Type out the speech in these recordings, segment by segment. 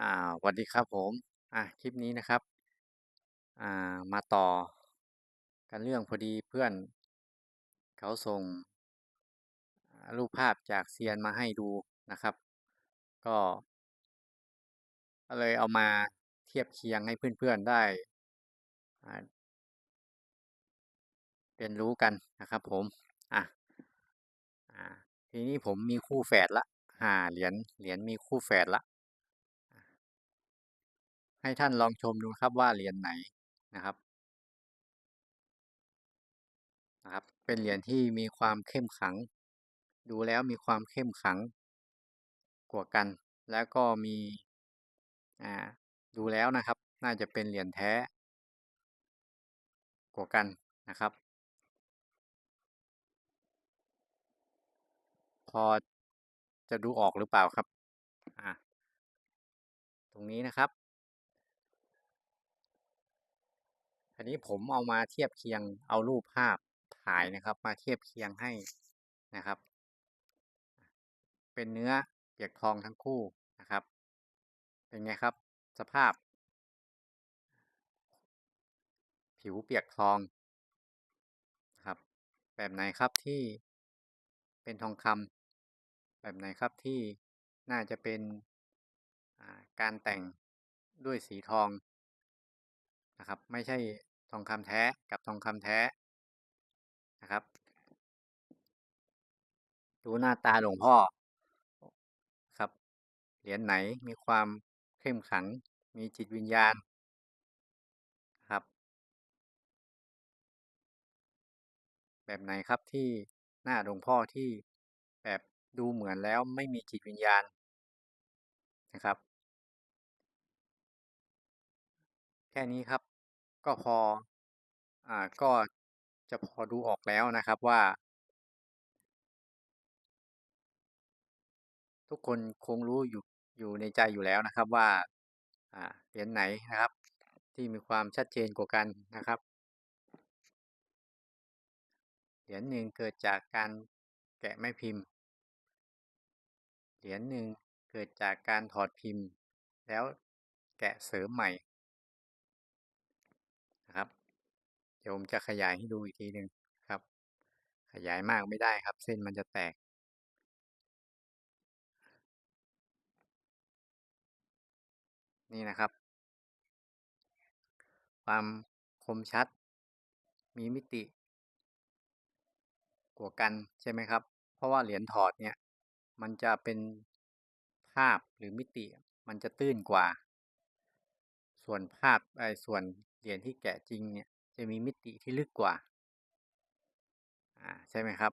อ่าสวัสดีครับผมอ่าคลิปนี้นะครับอ่ามาต่อกันเรื่องพอดีเพื่อน เขาส่งรูปภาพจากเซียนมาให้ดูนะครับ ก็ก็เลยเอามาเทียบเคียงให้เพื่อนๆได้อ่าเรียนรู้กันนะครับผมอะอ่าทีนี้ผมมีคู่แฝดละอ่าเหรียญเหรียญมีคู่แฝดละ ให้ท่านลองชมดูครับว่าเหรียญไหนนะครับนะครับ เป็นเหรียญที่มีความเข้มขัง ดูแล้วมีความเข้มขังกว่ากัน แล้วก็มีอ่าดูแล้วนะครับ น่าจะเป็นเหรียญแท้กว่ากันนะครับ พอจะดูออกหรือเปล่าครับอ่าตรงนี้นะครับ อันนี้ผมเอามาเทียบเคียงเอารูปภาพถ่ายนะครับ มาเทียบเคียงให้นะครับ เป็นเนื้อเปียกทองทั้งคู่นะครับ เป็นไงครับ สภาพ ผิวเปียกทองครับ แบบไหนครับที่เป็นทองคำแบบไหนครับที่น่าจะเป็นการแต่งด้วยสีทองนะครับ ไม่ใช่ ทองคำแท้กับทองคำแท้นะครับ ดูหน้าตาหลวงพ่อครับ เหรียญไหนมีความเข้มขัง มีจิตวิญญาณครับ แบบไหนครับที่หน้าหลวงพ่อที่แบบดูเหมือนแล้วไม่มีจิตวิญญาณนะครับ แค่นี้ครับ ก็พออ่าก็จะพอดูออกแล้วนะครับว่า ทุกคนคงรู้อยู่อยู่ในใจอยู่แล้วนะครับว่าอ่าเหรียญไหนนะครับ ที่มีความชัดเจนกว่ากันนะครับเหรียญหนึ่งเกิดจากการแกะแม่พิมพ์ เหรียญหนึ่งเกิดจากการถอดพิมพ์ แล้วแกะเสริมใหม่นะครับ เดี๋ยวผมจะขยายให้ดูอีกทีหนึ่งครับ ขยายมากไม่ได้ครับ เส้นมันจะแตก นี่นะครับ ความคมชัด มีมิติกว่ากันใช่ไหมครับ เพราะว่าเหรียญถอดเนี่ย มันจะเป็นภาพหรือมิติ มันจะตื้นกว่า ส่วนภาพไอ้ส่วนเหรียญที่แกะจริงเนี่ย จะมีมิติที่ลึกกว่า อ่า ใช่ไหมครับ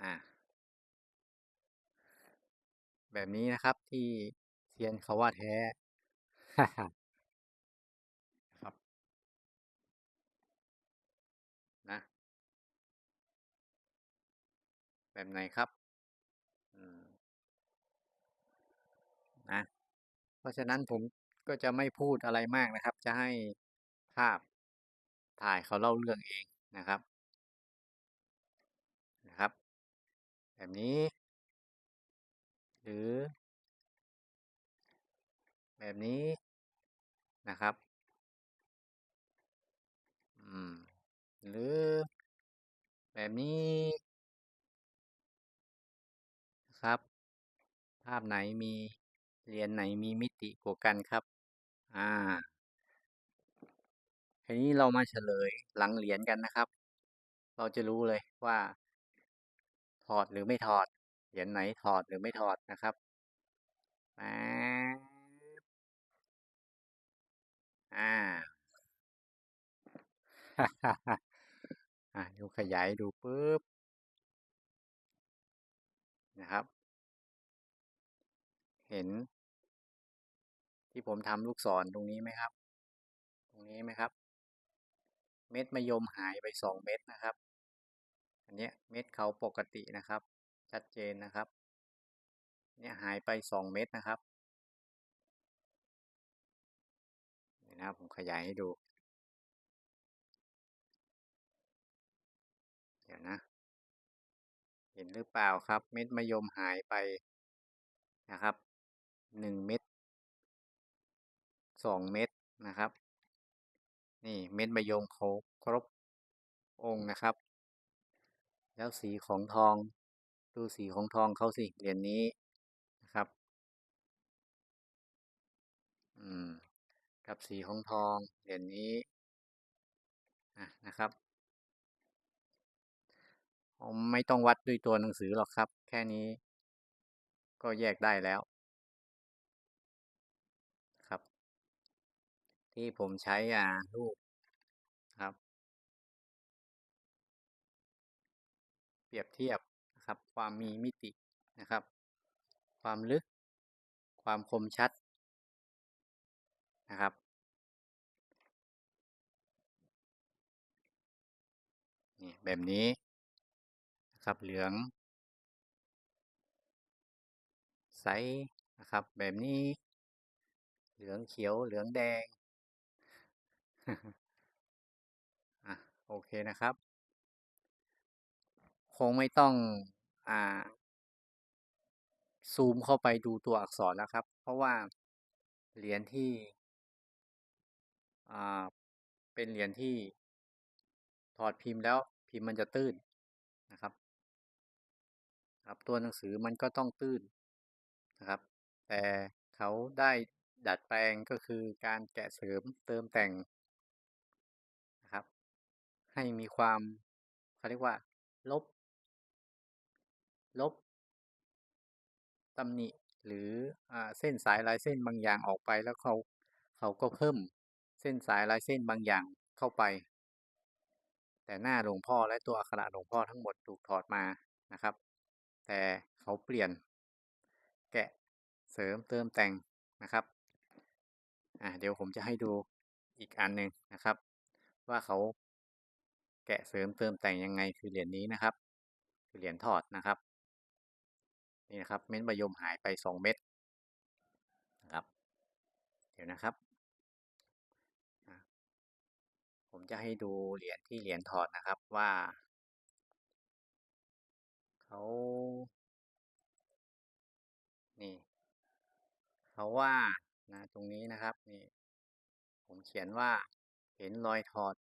อ่า แบบนี้นะครับที่เซียนเขาว่าแท้ครับ นะ แบบไหนครับอืมนะ เพราะฉะนั้นผม ก็จะไม่พูดอะไรมากนะครับ จะให้ภาพถ่ายเขาเล่าเรื่องเองนะครับนะครับ แบบนี้ หรือ แบบนี้นะครับอืมหรือแบบนี้ครับ ภาพไหนมีเหรียญไหนมีมิติกว่ากันครับ อ่าทีนี้เรามาเฉลยหลังเหรียญกันนะครับ เราจะรู้เลยว่า ถอดหรือไม่ถอด เหรียญไหนถอดหรือไม่ถอดนะครับอ่าอ่า อ่าดูขยายดูปุ๊บนะครับ เห็น ที่ผมทำลูกศรตรงนี้ไหมครับ ตรงนี้ไหมครับ เม็ดมะยมหายไปสองเม็ดนะครับ อันนี้เม็ดเขาปกตินะครับ ชัดเจนนะครับ เนี่ยหายไปสองเม็ดนะครับนี่นะผมขยายให้ดู เดี๋ยวนะ เห็นหรือเปล่าครับ เม็ดมะยมหายไปนะครับหนึ่งเม็ด สองเม็ดนะครับ นี่เม็ดมะยมเขาครบองค์นะครับ แล้วสีของทอง ดูสีของทองเขาสิเหรียญนนี้นะครับ อืม กับสีของทองเหรียญนนี้นะครับผมไม่ต้องวัดด้วยตัวหนังสือหรอกครับ แค่นี้ก็แยกได้แล้วครับ ที่ผมใช้อ่ารูปครับ เปรียบเทียบนะครับ ความมีมิตินะครับ ความลึก ความคมชัดนะครับนี่แบบนี้นะครับเหลืองใสนะครับแบบนี้ เหลืองเขียวเหลืองแดง อะโอเคนะครับ คงไม่ต้องอ่า ซูมเข้าไปดูตัวอักษรแล้วครับ เพราะว่าเหรียญที่อ่าเป็นเหรียญที่ถอดพิมพ์แล้วพิมพ์มันจะตื้นนะครับ ครับ ตัวหนังสือมันก็ต้องตื้นนะครับ แต่เขาได้ดัดแปลงก็คือการแกะเสริมเติมแต่ง ให้มีความเขาเรียกว่า ลบ ลบตำหนิ หรืออเส้นสายลายเส้นบางอย่างออกไปแล้วเขาเขาก็เพิ่มเส้นสายลายเส้นบางอย่างเข้าไป แต่หน้าหลวงพ่อและตัวอักขระหลวงพ่อทั้งหมดถูกถอดมานะครับ แต่เขาเปลี่ยน แกะเสริมเติมแต่งนะครับอ่าเดี๋ยวผมจะให้ดูอีกอันหนึ่งนะครับ ว่าเขา แกะเสริมเติมแต่งยังไงคือเหรียญนี้นะครับ คือเหรียญถอดนะครับ นี่นะครับเม็ดมะยมหายไปสองเม็ดนะครับ เดี๋ยวนะครับ ผมจะให้ดูเหรียญที่เหรียญถอดนะครับว่าเขานี่เขาว่านะตรงนี้นะครับนี่ผมเขียนว่าเห็นรอยถอด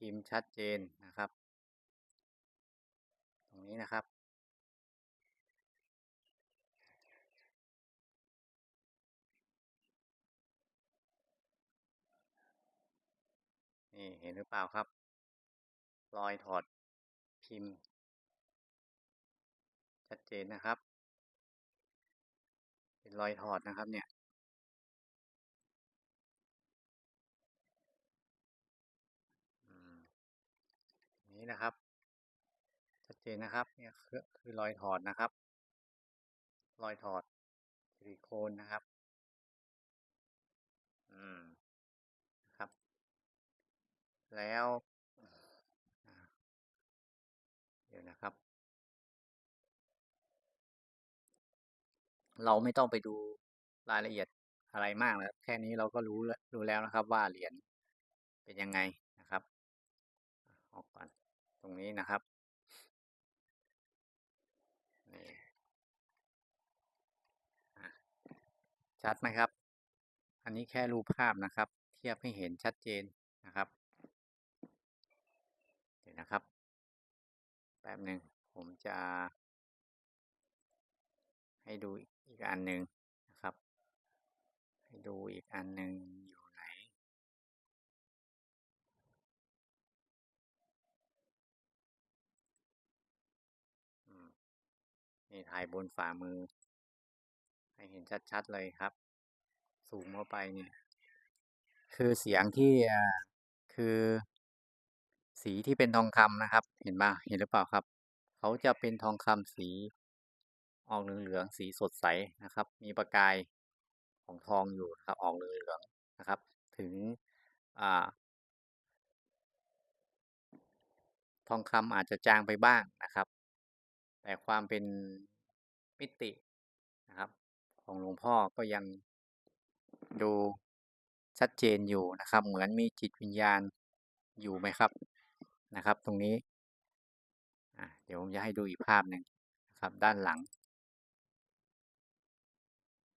พิมพ์ชัดเจนนะครับ ตรงนี้นะครับ นี่เห็นหรือเปล่าครับ รอยถอดพิมพ์ ชัดเจนนะครับ เป็นรอยถอดนะครับเนี่ย นี้นะครับชัดเจนนะครับเนี่ยคือคือรอยถอดนะครับ รอยถอดซิลิโคนนะครับ อืมนะครับ แล้วเดี๋ยวนะครับ เราไม่ต้องไปดูรายละเอียดอะไรมากแล้วแค่นี้เราก็รู้แล้วรู้แล้วนะครับว่าเหรียญเป็นยังไงนะครับ ออกก่อน ตรงนี้นะครับชัดไหมครับ อันนี้แค่รูปภาพนะครับ เทียบให้เห็นชัดเจนนะครับ เดี๋ยวนะครับ แป๊บหนึ่งผมจะ ให้ดูอีกอันหนึ่งนะครับ ให้ดูอีกอันหนึ่งอยู่ นี่ถ่ายบนฝ่ามือ ให้เห็นชัดๆเลยครับ สูงเข้าไปเนี่ย คือเสียงที่คือสีที่เป็นทองคำนะครับ เห็นป่ะเห็นหรือเปล่าครับ เขาจะเป็นทองคำสีออกเหลืองๆสีสดใสนะครับ มีประกายของทองอยู่ครับ ออกเหลืองๆนะครับ ถึงอ่าทองคำอาจจะจางไปบ้างนะครับ แต่ความเป็นมิตินะครับ ของหลวงพ่อก็ยังดูชัดเจนอยู่นะครับ เหมือนมีจิตวิญญาณอยู่ไหมครับนะครับ ตรงนี้เดี๋ยวผมจะให้ดูอีกภาพหนึ่งนะครับ ด้านหลัง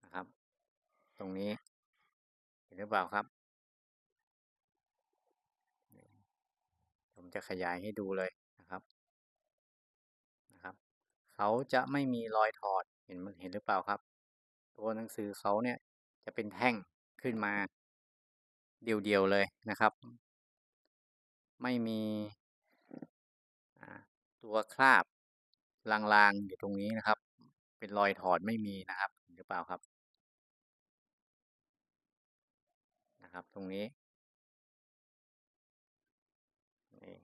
นะครับ ตรงนี้เห็นหรือเปล่าครับ ผมจะขยายให้ดูเลยนะครับนะครับ เขาจะไม่มีรอยถอดเห็นมันเห็นหรือเปล่าครับ ตัวหนังสือเขาเนี่ยจะเป็นแท่งขึ้นมา เดียวๆเลยนะครับ ไม่มีตัวคราบลางๆอยู่ตรงนี้นะครับ เป็นรอยถอดไม่มีนะครับเห็นหรือเปล่าครับนะครับตรงนี้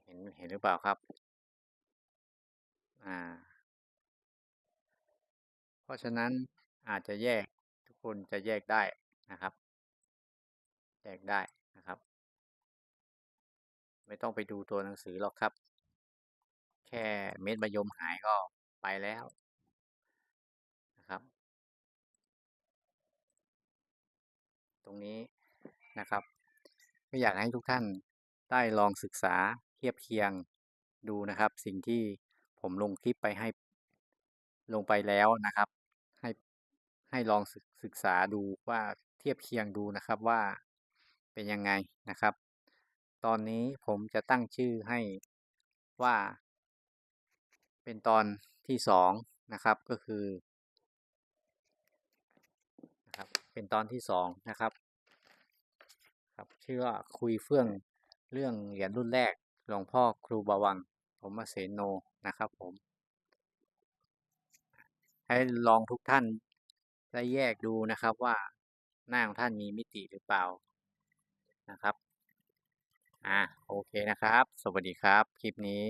เห็นเห็นหรือเปล่าครับ อ่า ราะฉะนั้นอาจจะแยกทุกคนจะแยกได้นะครับ แยกได้นะครับ ไม่ต้องไปดูตัวหนังสือหรอกครับ แค่เม็ดมะยมหายก็ไปแล้วนะครับ ตรงนี้นะครับก็อยากให้ทุกท่านได้ลองศึกษาเทียบเคียงดูนะครับ สิ่งที่ผมลงคลิปไปให้ลงไปแล้วนะครับ ให้ลองศึกษาดูว่าเทียบเคียงดูนะครับว่าเป็นยังไงนะครับ ตอนนี้ผมจะตั้งชื่อให้ว่า เป็นตอนที่สองนะครับก็คือนะครับเป็นตอนที่สองนะครับครับชื่อว่าคุยเฟื่องเรื่องเหรียญรุ่นแรกหลวงพ่อครูบาวังผมมาเสนโนนะครับผม ให้ลองทุกท่าน และแยกดูนะครับว่าหน้าของท่านมีมิติหรือเปล่านะครับ อ่าโอเคนะครับ สวัสดีครับ คลิปนี้